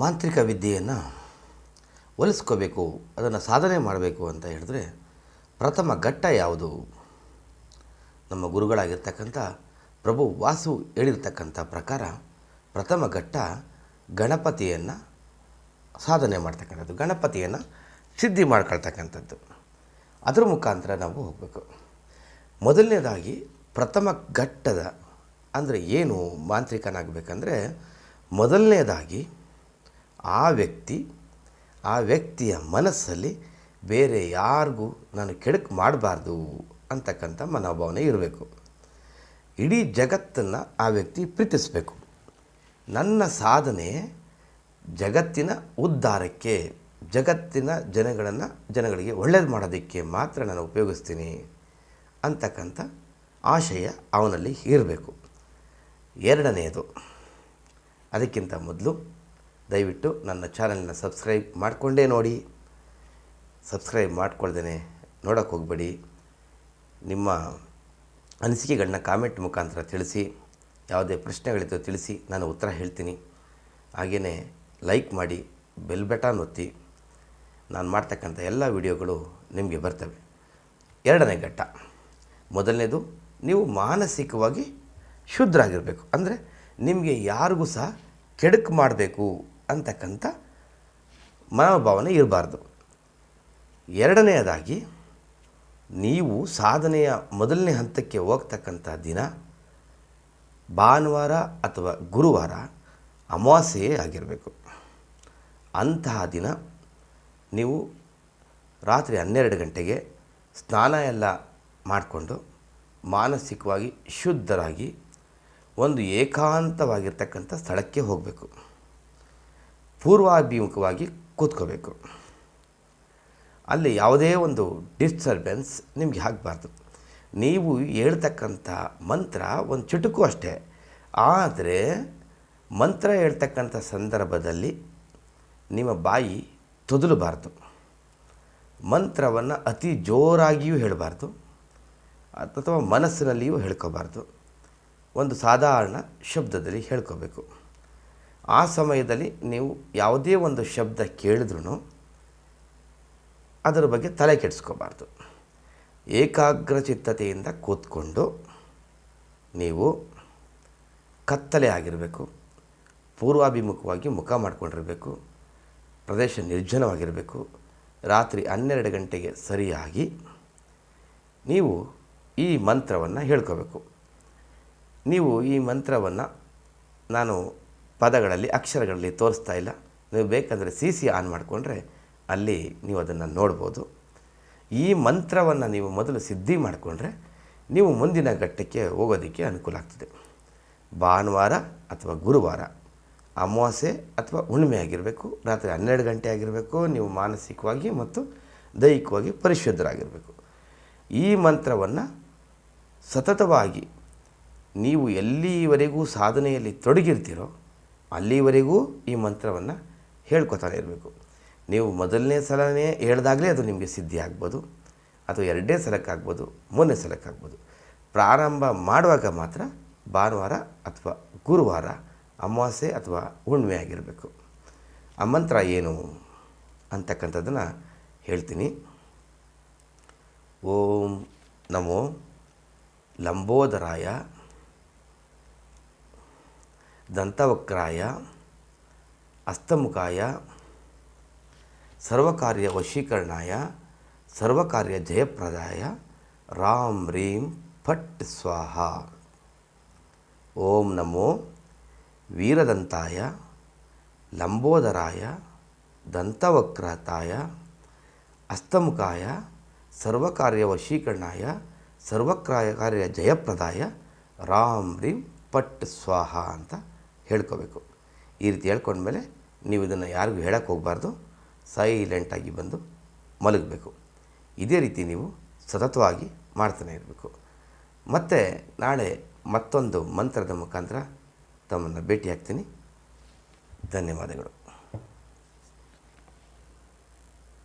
ಮಾಂತ್ರಿಕ ವಿದ್ಯೆಯನ್ನು ಒಲಿಸ್ಕೋಬೇಕು, ಅದನ್ನು ಸಾಧನೆ ಮಾಡಬೇಕು ಅಂತ ಹೇಳಿದ್ರೆ ಪ್ರಥಮ ಘಟ್ಟ ಯಾವುದು? ನಮ್ಮ ಗುರುಗಳಾಗಿರ್ತಕ್ಕಂಥ ಪ್ರಭು ವಾಸು ಹೇಳಿರ್ತಕ್ಕಂಥ ಪ್ರಕಾರ ಪ್ರಥಮ ಘಟ್ಟ ಗಣಪತಿಯನ್ನು ಸಾಧನೆ ಮಾಡ್ತಕ್ಕಂಥದ್ದು, ಗಣಪತಿಯನ್ನು ಸಿದ್ಧಿ ಮಾಡ್ಕೊಳ್ತಕ್ಕಂಥದ್ದು. ಅದರ ಮುಖಾಂತರ ನಾವು ಹೋಗಬೇಕು. ಮೊದಲನೇದಾಗಿ ಪ್ರಥಮ ಘಟ್ಟದ ಅಂದರೆ ಏನು ಮಾಂತ್ರಿಕನಾಗಬೇಕಂದ್ರೆ ಮೊದಲನೇದಾಗಿ ಆ ವ್ಯಕ್ತಿ, ಆ ವ್ಯಕ್ತಿಯ ಮನಸ್ಸಲ್ಲಿ ಬೇರೆ ಯಾರಿಗೂ ನಾನು ಕೆಡಕು ಮಾಡಬಾರ್ದು ಅಂತಕ್ಕಂಥ ಮನೋಭಾವನೆ ಇರಬೇಕು. ಇಡೀ ಜಗತ್ತನ್ನು ಆ ವ್ಯಕ್ತಿ ಪ್ರೀತಿಸಬೇಕು. ನನ್ನ ಸಾಧನೆ ಜಗತ್ತಿನ ಉದ್ಧಾರಕ್ಕೆ, ಜಗತ್ತಿನ ಜನಗಳನ್ನು, ಜನಗಳಿಗೆ ಒಳ್ಳೇದು ಮಾಡೋದಕ್ಕೆ ಮಾತ್ರ ನಾನು ಉಪಯೋಗಿಸ್ತೀನಿ ಅಂತಕ್ಕಂಥ ಆಶಯ ಅವನಲ್ಲಿ ಇರಬೇಕು. ಎರಡನೆಯದು ಅದಕ್ಕಿಂತ ಮೊದಲು ದಯವಿಟ್ಟು ನನ್ನ ಚಾನಲ್ನ ಸಬ್ಸ್ಕ್ರೈಬ್ ಮಾಡಿಕೊಂಡೇ ನೋಡಿ. ಸಬ್ಸ್ಕ್ರೈಬ್ ಮಾಡ್ಕೊಳ್ದೇ ನೋಡೋಕೆ ಹೋಗಬೇಡಿ. ನಿಮ್ಮ ಅನಿಸಿಕೆಗಳನ್ನ ಕಾಮೆಂಟ್ ಮುಖಾಂತರ ತಿಳಿಸಿ, ಯಾವುದೇ ಪ್ರಶ್ನೆಗಳಿದ್ದೋ ತಿಳಿಸಿ ನಾನು ಉತ್ತರ ಹೇಳ್ತೀನಿ. ಹಾಗೆಯೇ ಲೈಕ್ ಮಾಡಿ, ಬೆಲ್ ಬಟನ್ ಒತ್ತಿ. ನಾನು ಮಾಡ್ತಕ್ಕಂಥ ಎಲ್ಲ ವಿಡಿಯೋಗಳು ನಿಮಗೆ ಬರ್ತವೆ. ಎರಡನೇ ಘಟ್ಟ. ಮೊದಲನೇದು, ನೀವು ಮಾನಸಿಕವಾಗಿ ಶುದ್ಧರಾಗಿರಬೇಕು ಅಂದರೆ ನಿಮಗೆ ಯಾರಿಗೂ ಸಹ ಕೆಡಕು ಮಾಡಬೇಕು. ಅಂತಕ್ಕಂಥ ಮನೋಭಾವನೆ ಇರಬಾರ್ದು. ಎರಡನೆಯದಾಗಿ, ನೀವು ಸಾಧನೆಯ ಮೊದಲನೇ ಹಂತಕ್ಕೆ ಹೋಗ್ತಕ್ಕಂಥ ದಿನ ಭಾನುವಾರ ಅಥವಾ ಗುರುವಾರ ಅಮಾವಾಸ್ಯೆಯೇ ಆಗಿರಬೇಕು. ಅಂತಹ ದಿನ ನೀವು ರಾತ್ರಿ ಹನ್ನೆರಡು ಗಂಟೆಗೆ ಸ್ನಾನ ಎಲ್ಲ ಮಾಡಿಕೊಂಡು ಮಾನಸಿಕವಾಗಿ ಶುದ್ಧರಾಗಿ ಒಂದು ಏಕಾಂತವಾಗಿರ್ತಕ್ಕಂಥ ಸ್ಥಳಕ್ಕೆ ಹೋಗಬೇಕು. ಪೂರ್ವಾಭಿಮುಖವಾಗಿ ಕೂತ್ಕೋಬೇಕು. ಅಲ್ಲಿ ಯಾವುದೇ ಒಂದು ಡಿಸ್ಟರ್ಬೆನ್ಸ್ ನಿಮಗೆ ಆಗಬಾರ್ದು. ನೀವು ಹೇಳ್ತಕ್ಕಂಥ ಮಂತ್ರ ಒಂದು ಚುಟುಕು ಅಷ್ಟೇ. ಆದರೆ ಮಂತ್ರ ಹೇಳ್ತಕ್ಕಂಥ ಸಂದರ್ಭದಲ್ಲಿ ನಿಮ್ಮ ಬಾಯಿ ತೊದಲಬಾರ್ದು. ಮಂತ್ರವನ್ನು ಅತಿ ಜೋರಾಗಿಯೂ ಹೇಳಬಾರ್ದು. ಅಥವಾ ಮನಸ್ಸಿನಲ್ಲಿಯೂ ಹೇಳ್ಕೋಬಾರ್ದು. ಒಂದು ಸಾಧಾರಣ ಶಬ್ದದಲ್ಲಿ ಹೇಳ್ಕೋಬೇಕು. ಆ ಸಮಯದಲ್ಲಿ ನೀವು ಯಾವುದೇ ಒಂದು ಶಬ್ದ ಕೇಳಿದ್ರೂ ಅದರ ಬಗ್ಗೆ ತಲೆ ಕೆಡಿಸ್ಕೋಬಾರ್ದು. ಏಕಾಗ್ರಚಿತ್ತತೆಯಿಂದ ಕೂತ್ಕೊಂಡು ನೀವು ಕತ್ತಲೆ ಆಗಿರಬೇಕು, ಪೂರ್ವಾಭಿಮುಖವಾಗಿ ಮುಖ ಮಾಡಿಕೊಂಡಿರಬೇಕು, ಪ್ರದೇಶ ನಿರ್ಜನವಾಗಿರಬೇಕು, ರಾತ್ರಿ ಹನ್ನೆರಡು ಗಂಟೆಗೆ ಸರಿಯಾಗಿ ನೀವು ಈ ಮಂತ್ರವನ್ನು ಹೇಳ್ಕೋಬೇಕು. ನೀವು ಈ ಮಂತ್ರವನ್ನು ನಾನು ಪದಗಳಲ್ಲಿ ಅಕ್ಷರಗಳಲ್ಲಿ ತೋರಿಸ್ತಾ ಇಲ್ಲ. ನೀವು ಬೇಕಂದರೆ ಸಿ ಸಿ ಆನ್ ಮಾಡಿಕೊಂಡ್ರೆ ಅಲ್ಲಿ ನೀವು ಅದನ್ನು ನೋಡ್ಬೋದು. ಈ ಮಂತ್ರವನ್ನು ನೀವು ಮೊದಲು ಸಿದ್ಧಿ ಮಾಡಿಕೊಂಡ್ರೆ ನೀವು ಮುಂದಿನ ಘಟ್ಟಕ್ಕೆ ಹೋಗೋದಕ್ಕೆ ಅನುಕೂಲ ಆಗ್ತದೆ. ಭಾನುವಾರ ಅಥವಾ ಗುರುವಾರ ಅಮಾವಾಸ್ಯೆ ಅಥವಾ ಹುಣ್ಣಿಮೆ ಆಗಿರಬೇಕು, ರಾತ್ರಿ ಹನ್ನೆರಡು ಗಂಟೆ ಆಗಿರಬೇಕು, ನೀವು ಮಾನಸಿಕವಾಗಿ ಮತ್ತು ದೈಹಿಕವಾಗಿ ಪರಿಶುದ್ಧರಾಗಿರಬೇಕು. ಈ ಮಂತ್ರವನ್ನು ಸತತವಾಗಿ ನೀವು ಎಲ್ಲಿವರೆಗೂ ಸಾಧನೆಯಲ್ಲಿ ತೊಡಗಿರ್ತೀರೋ ಅಲ್ಲಿವರೆಗೂ ಈ ಮಂತ್ರವನ್ನು ಹೇಳ್ಕೊತಾನೆ ಇರಬೇಕು. ನೀವು ಮೊದಲನೇ ಸಲನೇ ಹೇಳ್ದಾಗಲೇ ಅದು ನಿಮಗೆ ಸಿದ್ಧಿ ಆಗ್ಬೋದು. ಅಥವಾ ಎರಡನೇ ಸಲಕ್ಕಾಗ್ಬೋದು ಮೂರನೇ ಸಲಕ್ಕಾಗ್ಬೋದು ಪ್ರಾರಂಭ ಮಾಡುವಾಗ ಮಾತ್ರ ಭಾನುವಾರ ಅಥವಾ ಗುರುವಾರ ಅಮಾವಾಸ್ಯೆ ಅಥವಾ ಹುಣ್ಣಿಮೆ ಆಗಿರಬೇಕು. ಆ ಮಂತ್ರ ಏನು ಅಂತಕ್ಕಂಥದ್ದನ್ನು ಹೇಳ್ತೀನಿ. ಓಂ ನಮೋ ಲಂಬೋದರಾಯ ದಂತವಕ್ರಾಯ, ಅಸ್ತಮುಖಾಯ, ಸರ್ವಕಾರ್ಯ ವಶೀಕರಣಾಯ, ಸರ್ವಕಾರ್ಯ ಜಯಪ್ರದಾಯ ರಾಮ್ ರೀಂ ಫಟ್ ಸ್ವಾಹ. ಓಂ ನಮೋ ವೀರದಂತಾಯ, ಲಂಬೋದರಾಯ, ದಂತವಕ್ರತಾಯ, ಅಸ್ತಮುಖಾಯ, ಸರ್ವಕಾರ್ಯ ವಶೀಕರಣಾಯ, ಸರ್ವಕಾರ್ಯ ಕಾರ್ಯ ಜಯಪ್ರದಾಯ ರಾಮ್ ರೀಂ ಪಟ್ ಸ್ವಾಹ ಅಂತ ಹೇಳ್ಕೋಬೇಕು. ಈ ರೀತಿ ಹೇಳ್ಕೊಂಡ್ಮೇಲೆ ನೀವು ಇದನ್ನು ಯಾರಿಗೂ ಹೇಳಕ್ಕೆ ಹೋಗಬಾರ್ದು. ಸೈಲೆಂಟಾಗಿ ಬಂದು ಮಲಗಬೇಕು. ಇದೇ ರೀತಿ ನೀವು ಸತತವಾಗಿ ಮಾಡ್ತಾನೆ ಇರಬೇಕು. ಮತ್ತು ನಾಳೆ ಮತ್ತೊಂದು ಮಂತ್ರದ ಮುಖಾಂತರ ತಮ್ಮನ್ನು ಭೇಟಿಯಾಗ್ತೀನಿ. ಧನ್ಯವಾದಗಳು.